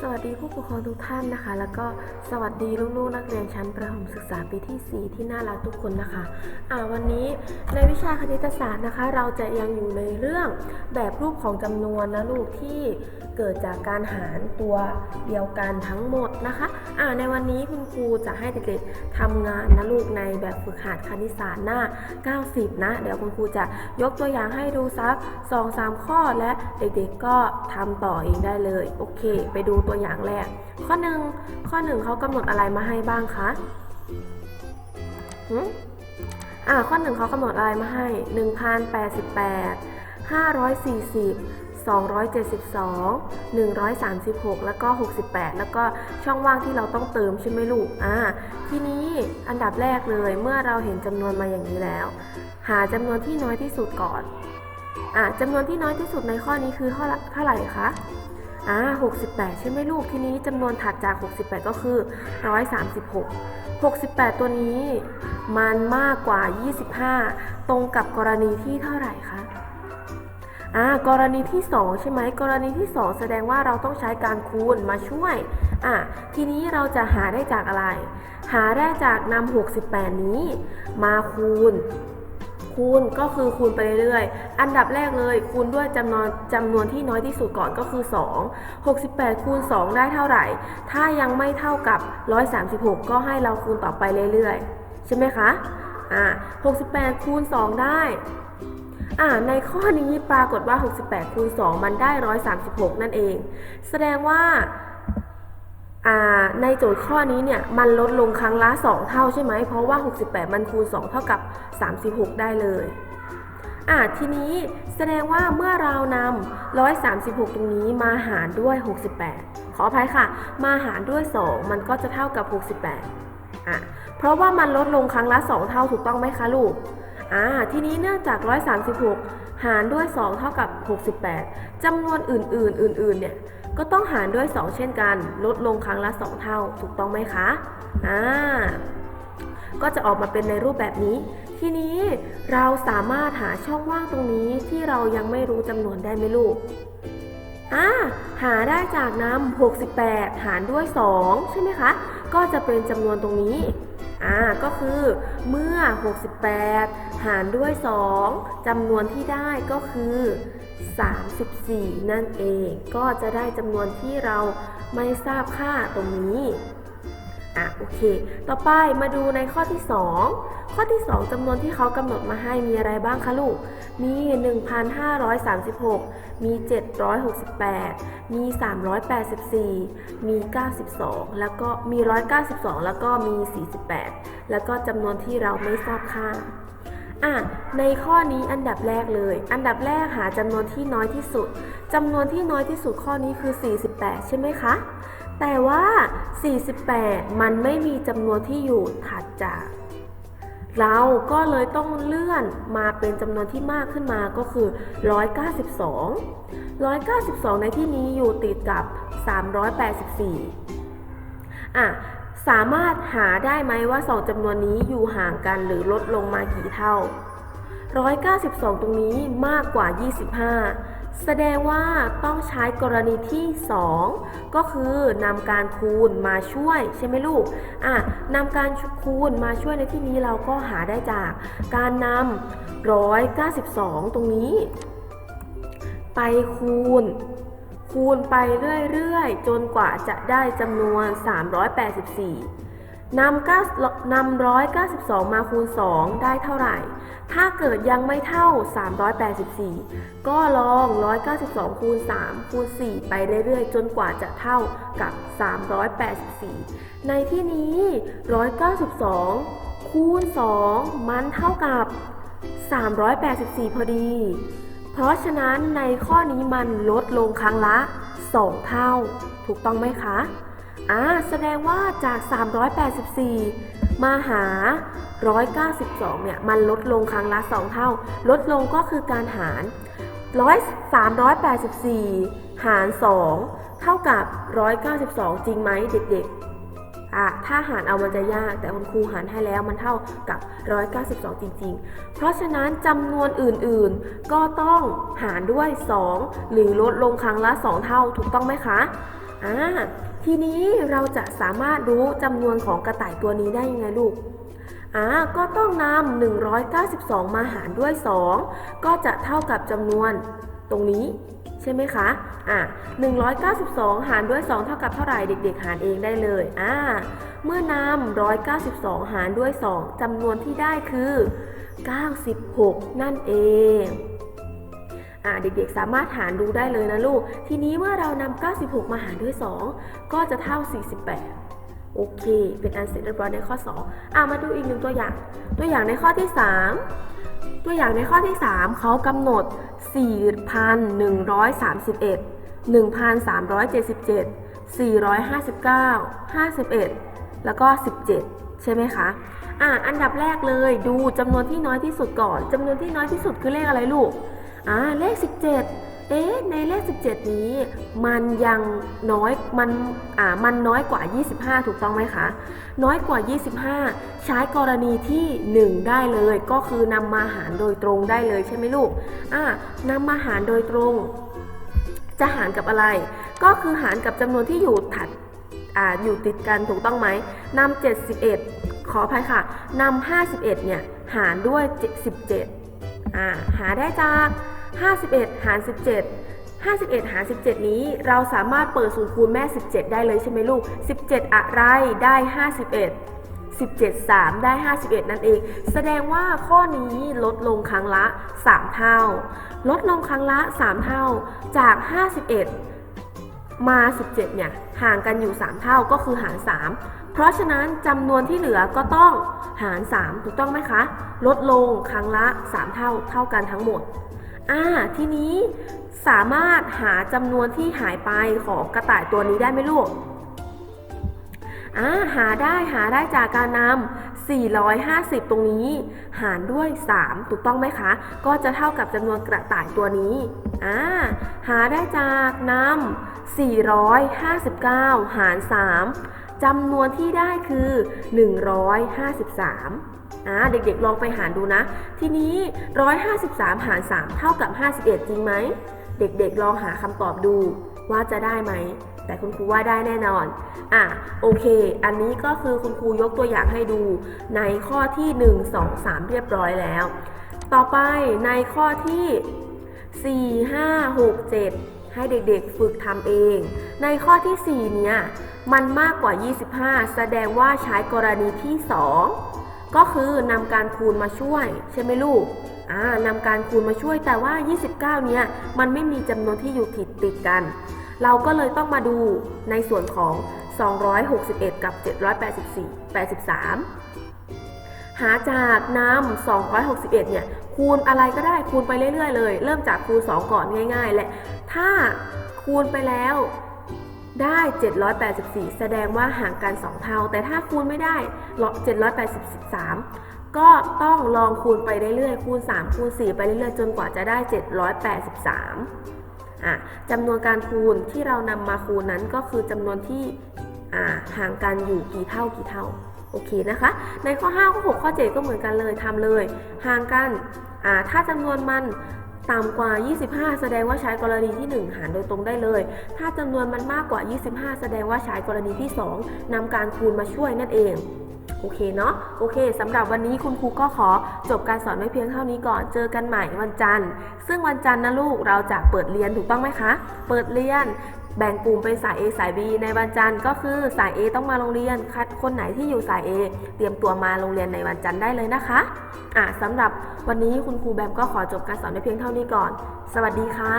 สวัสดีผู้ปกครองทุกท่านนะคะ แล้วก็สวัสดีลูกๆนักเรียนชั้นประถมศึกษาปีที่ 4 ที่น่ารักทุกคนนะคะอ่าวันนี้ในวิชาคณิตศาสตร์นะคะ เราจะยังอยู่ในเรื่องแบบรูปของจำนวนนะลูกที่เกิดจากการหารตัวเดียวกันทั้งหมดนะคะอ่าในวันนี้คุณครูจะให้เด็กๆทำงานนะลูกในแบบฝึกหัดคณิตศาสตร์หน้า 90 นะ เดี๋ยวคุณครูจะยกตัวอย่างให้ดูสัก 2-3 ข้อและเด็กๆก็ทำต่อเองได้เลย โอเค ไปดูตัวอย่างแรก ข้อหนึ่งข้อหนึ่งเขากำหนดอะไรมาให้บ้างคะหืมอ่าข้อหนึ่งเขากำหนดอะไรมาให้ 1,088 540 272 136 แล้วก็ 68 แล้วก็ช่องว่างที่เราต้องเติมใช่ไหมลูก อ่า ทีนี้อันดับแรกเลยเมื่อเราเห็นจำนวนมาอย่างนี้แล้ว หาจำนวนที่น้อยที่สุดก่อน อ่าจำนวนที่น้อยที่สุดในข้อนี้คือเท่าไหร่คะ อ่า68 ใช่ไหมลูก ทีนี้จำนวนถัดจาก 68 ก็คือ 136 68 ตัวนี้ มันมากกว่า 25 ตรงกับกรณีที่เท่าไหร่คะอ่ากรณีที่ 2 ใช่ไหมกรณีที่ 2 แสดงว่าเราต้องใช้การคูณมาช่วยอ่าทีนี้เราจะหาได้จากอะไร หาได้จากนำ68 นี้ มาคูณ คูณก็คือคูณไปเรื่อยๆ อันดับแรกเลยคูณด้วยจำนวนจำนวนที่น้อยที่สุดก่อนก็คือ 2 68 คูณ 2 ได้เท่าไหร่ ถ้ายังไม่เท่ากับ 136 ก็ให้เราคูณต่อไปเรื่อยๆ ใช่ไหมคะ อ่า 68 คูณ 2 ได้ อ่า ในข้อนี้ปรากฏว่า 68 คูณ 2 มันได้ 136 นั่นเอง แสดงว่าอ่า ในโจทย์ข้อนี้เนี่ยมันลดลงครั้งละ 2 เท่าใช่ไหม เพราะว่า 68 มันคูณ 2 เท่ากับ 36 ได้เลยอ่าทีนี้แสดงว่าเมื่อเรานำ136 ตรงนี้มาหารด้วย 68 ขออภัยค่ะ มาหารด้วย 2 มันก็จะเท่ากับ 68อะเพราะว่ามันลดลงครั้งละ 2 เท่าถูกต้องไหมคะลูกอ่าทีนี้เนื่องจาก 136 หารด้วย 2 เท่ากับ 68จำนวนอื่นๆ อื่นๆ เนี่ย ก็ต้องหารด้วย 2 เช่นกัน ลดลงครั้งละ 2 เท่า ถูกต้องไหมคะ อ่า ก็จะออกมาเป็นในรูปแบบนี้ ทีนี้เราสามารถหาช่องว่างตรงนี้ที่เรายังไม่รู้จำนวนได้ไหมลูก อ่า หาได้จากน้ำ68 หารด้วย 2 ใช่ไหมคะ ก็จะเป็นจำนวนตรงนี้ อ่าก็คือเมื่อ 68 หารด้วย 2จำนวนที่ได้ก็คือ 34 นั่นเอง ก็จะได้จำนวนที่เราไม่ทราบค่าตรงนี้ อะโอเค ต่อไปมาดูในข้อที่ 2 ข้อที่ 2จำนวนที่เขากำหนดมาให้มีอะไรบ้างคะลูก มี 1,536 มี 768 มี 384 มี 92 แล้วก็มี 192 แล้วก็มี 48 แล้วก็จำนวนที่เราไม่ทราบค่าอะในข้อนี้อันดับแรกเลย อันดับแรกหาจำนวนที่น้อยที่สุดจำนวนที่น้อยที่สุดข้อนี้คือ 48 ใช่ไหมคะ แต่ว่า 48 มันไม่มีจำนวนที่อยู่ถัดจาก เราก็เลยต้องเลื่อนมาเป็นจำนวนที่มากขึ้นมาก็คือ 192 192 ในที่นี้อยู่ติดกับ 384 อะ สามารถหาได้ไหมว่า 2จำนวนนี้อยู่ห่างกันหรือลดลงมากี่เท่า 192 ตรงนี้มากกว่า 25 แสดงว่าต้องใช้กรณีที่ 2 ก็คือนำการคูณมาช่วย ใช่ไหมลูกอะนำการคูณมาช่วยในที่นี้เราก็หาได้จากการนำ192 ตรงนี้ ไปคูณ คูณไปเรื่อย ๆ จนกว่าจะได้จำนวน 384 นำ9นำ192 มาคูณ 2 ได้เท่าไหร่ ถ้าเกิดยังไม่เท่า 384 ก็ลอง 192 คูณ 3 คูณ 4 ไปเรื่อยๆ จนกว่าจะเท่ากับ 384 ในที่นี้ 192 คูณ 2 มันเท่ากับ 384 พอดี เพราะฉะนั้นในข้อนี้มันลดลงครั้งละ 2 เท่า ถูกต้องไหมคะ อ่าแสดงว่าจาก 384 มาหา 192 เนี่ย มันลดลงครั้งละ 2 เท่า ลดลงก็คือการหาร100 384 หาร 2 เท่ากับ 192 จริงไหมเด็กๆอะถ้าหารเอามันจะยาก แต่คุณครูหารให้แล้วมันเท่ากับ 192 จริง ๆ เพราะฉะนั้นจำนวนอื่นๆ ก็ต้องหารด้วย 2 หรือลดลงครั้งละ 2 เท่า ถูกต้องไหมคะอ่า ทีนี้เราจะสามารถรู้จำนวนของกระต่ายตัวนี้ได้ยังไงลูกอ่าก็ต้องนำ192 มาหารด้วย 2 ก็จะเท่ากับจำนวนตรงนี้ใช่ไหมคะ อ่า192 หารด้วย 2 เท่ากับเท่าไหร่เด็ก ๆ หารเองได้เลย อ่า เมื่อนำ192 หารด้วย 2จำนวนที่ได้คือ 96 นั่นเอง เด็กๆสามารถหารดูได้เลยนะลูก ทีนี้เมื่อเรานำ96 มาหารด้วย 2 ก็จะเท่า 48โอเค เป็นอันเสร็จเรียบร้อยในข้อ 2 อ่ามาดูอีกหนึ่งตัวอย่าง ตัวอย่างในข้อที่ 3 ตัวอย่างในข้อที่ 3 เขากำหนด 4,131 1,377 459 51 แล้วก็ 17 ใช่ไหมคะ อ่าอันดับแรกเลยดูจำนวนที่น้อยที่สุดก่อนจำนวนที่น้อยที่สุดคือเลขอะไรลูก อ่าเลข 17 เอ๊ะในเลข 17 นี้ มันยังน้อยมันอ่ามันน้อยกว่า 25 ถูกต้องไหมคะ น้อยกว่า 25 ใช้กรณีที่ 1 ได้เลย ก็คือนำมาหารโดยตรงได้เลยใช่ไหมลูกอ่านำมาหารโดยตรง จะหารกับอะไร ก็คือหารกับจำนวนที่อยู่ถัดอ่าอยู่ติดกันถูกต้องไหมนำ71 ขออภัยค่ะนำ51 เนี่ยหารด้วย 17อ่าหาได้จาก 51 หาร 17 51 หาร 17 นี้เราสามารถเปิดสูตรคูณแม่ 17 ได้เลยใช่ไหมลูก 17 อะไรได้ 51 17 3 ได้ 51 นั่นเอง แสดงว่าข้อนี้ลดลงครั้งละ 3 เท่า ลดลงครั้งละ 3 เท่า จาก 51 มา 17 เนี่ย ห่างกันอยู่ 3 เท่าก็คือหาร 3 เพราะฉะนั้นจำนวนที่เหลือก็ต้องหาร 3 ถูกต้องไหมคะ ลดลงครั้งละ 3 เท่า เท่ากันทั้งหมด อ่าทีนี้สามารถหาจำนวนที่หายไปของกระต่ายตัวนี้ได้ไหมลูกอ่าหาได้หาได้จากการนำ 450 ตรงนี้ หารด้วย 3 ถูกต้องไหมคะ ก็จะเท่ากับจำนวนกระต่ายตัวนี้อ่าหาได้จากนำ 459 หาร 3 จำนวนที่ได้คือ 153อ่าเด็กๆลองไปหารดูนะ ทีนี้ 153 หาร 3 เท่ากับ 51 จริงไหม เด็กๆลองหาคำตอบดูว่าจะได้ไหม แต่คุณครูว่าได้แน่นอน อะโอเค อันนี้ก็คือคุณครูยกตัวอย่างให้ดูในข้อที่ 1 2 3 เรียบร้อยแล้ว ต่อไปในข้อที่ 4 5 6 7 ให้เด็กๆฝึกทำเอง ในข้อที่ 4 เนี่ย มันมากกว่า 25 แสดงว่าใช้กรณีที่ 2 ก็คือนำการคูณมาช่วย ใช่ไหมลูกอ่านำการคูณมาช่วยแต่ว่า 29 เนี่ย มันไม่มีจำนวนที่อยู่ติดติดกัน เราก็เลยต้องมาดูในส่วนของ 261 กับ 784 83 หาจากน้ำ261เนี่ยคูณอะไรก็ได้คูณไปเรื่อยๆเลย เริ่มจากคูณ 2 ก่อนง่าย ๆ และถ้าคูณไปแล้วได้ 784 แสดงว่าห่างกัน 2 เท่า แต่ถ้าคูณไม่ได้ 783 ก็ต้องลองคูณไปเรื่อยๆ คูณ 3 คูณ 4 ไปเรื่อยๆ จนกว่าจะได้ 783อะจำนวนการคูณที่เรานำมาคูณนั้นก็คือจำนวนที่อ่าห่างกันอยู่กี่เท่ากี่เท่า โอเคนะคะ ในข้อ 5 ข้อ 6 ข้อ 7 ก็เหมือนกันเลยทำเลย ห่างกันถ้าจำนวนมันต่ำกว่า 25 แสดงว่าใช้กรณีที่ 1 หารโดยตรงได้เลย ถ้าจำนวนมันมากกว่า 25 แสดงว่าใช้กรณีที่ 2นำการคูณมาช่วยนั่นเอง โอเคเนาะ โอเคสำหรับวันนี้คุณครูก็ขอจบการสอนไว้เพียงเท่านี้ก่อน เจอกันใหม่วันจันทร์ ซึ่งวันจันทร์นะลูกเราจะเปิดเรียนถูกต้องไหมคะ เปิดเรียน แบ่งกลุ่มเป็นสาย A สาย B ในวันจันทร์ก็คือสาย A ต้องมาโรงเรียน คัดคนไหนที่อยู่สาย A เตรียมตัวมาโรงเรียนในวันจันทร์ได้เลยนะคะ อะสำหรับวันนี้คุณครูแบมก็ขอจบการสอนได้เพียงเท่านี้ก่อน สวัสดีค่ะ